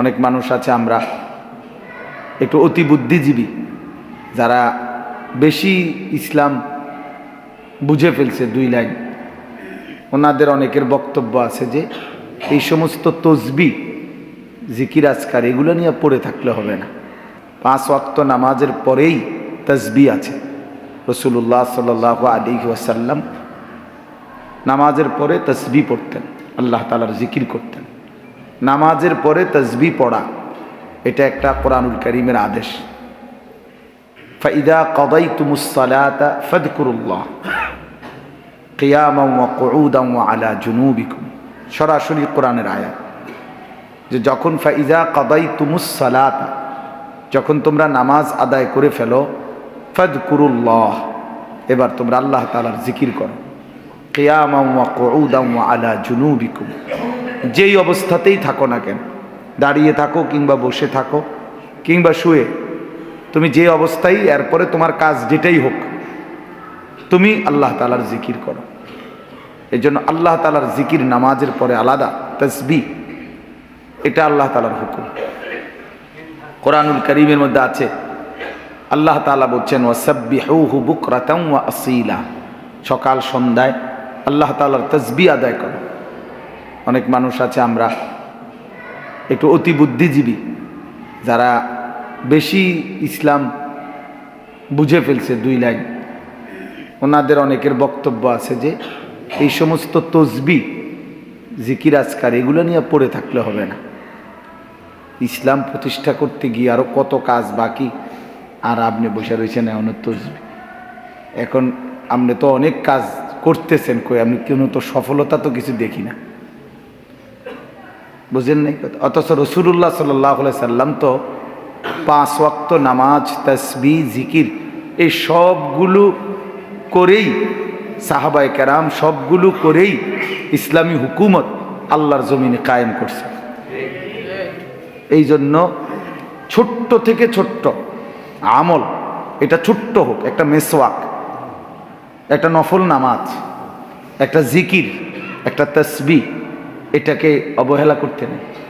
অনেক মানুষ আছে আমরা একটু অতি বুদ্ধিজীবী, যারা বেশি ইসলাম বুঝে ফেলছে দুই লাইন। ওনাদের অনেকের বক্তব্য আছে যে এই সমস্ত তসবি, জিকির, আজকার, এগুলো নিয়ে পড়ে থাকলে হবে না। পাঁচ ওয়াক্ত নামাজের পরেই তসবি আছে। রসুল্লাহ সাল আলী ওয়াসাল্লাম নামাজের পরে তসবি পড়তেন, আল্লাহ তালার জিকির করতেন। নামাজের পরে তসবি পড়া, এটা একটা কোরআনুল করিমের আদেশ। ফাইদা কদাই তুমুসালাতা ফদকুরুল্লাহ। কুউদাম ওয়া আলা জুনুবিকুম। সরাসরি কোরআনের আয়াত। যে যখন ফাইজা কদাই তুমুসালাতা যখন তোমরা নামাজ আদায় করে ফেলো, ফদকুরুল্লাহ, এবার তোমরা আল্লাহ তালার জিকির করো। কুউদাম ওয়া আলা জুনুবিকুম। যেই অবস্থাতেই থাকো না কেন, দাঁড়িয়ে থাকো কিংবা বসে থাকো কিংবা শুয়ে, তুমি যে অবস্থায়, এরপরে তোমার কাজ যেটাই হোক, তুমি আল্লাহ তালার জিকির করো। এই জন্য আল্লাহ তালার জিকির নামাজের পরে আলাদা তসবি এটা আল্লাহ তালার হুকুম। কোরআনুল করিমের মধ্যে আছে, আল্লাহ তালা বলছেন ওয়াসাব্বি হু বুক রাতাম ওয়া আসিলা। সকাল সন্ধ্যায় আল্লাহ তালার তসবি আদায় করো। অনেক মানুষ আছে আমরা একটু অতি বুদ্ধিজীবী, যারা বেশি ইসলাম বুঝে ফেলছে দুই লাইন। ওনাদের অনেকের বক্তব্য আছে যে এই সমস্ত তসবি, জিকির, আজকার, এগুলো নিয়ে পড়ে থাকলে হবে না। ইসলাম প্রতিষ্ঠা করতে গিয়ে আরও কত কাজ বাকি? আর আপনি বসে রয়েছেন এমন তসবি। এখন আপনি তো অনেক কাজ করতেছেন কই, আপনি কোনো তো সফলতা তো কিছু দেখি না। বুঝলেন নাই অথচ রসুল্লাহ সাল্লাহ সাল্লাম তো পাঁচ ওয়াক্ত নামাজ তসবি জিকির, এই সবগুলো করেই, সাহাবায় কেরাম সবগুলো করেই ইসলামী হুকুমত আল্লাহর জমিনে কায়েম করছে। এই জন্য ছোট্ট থেকে ছোট্ট আমল, এটা ছোট্ট হোক, একটা মেসওয়াক, একটা নফল নামাজ, একটা জিকির, একটা তসবি এটাকে অবহেলা করতে নেই।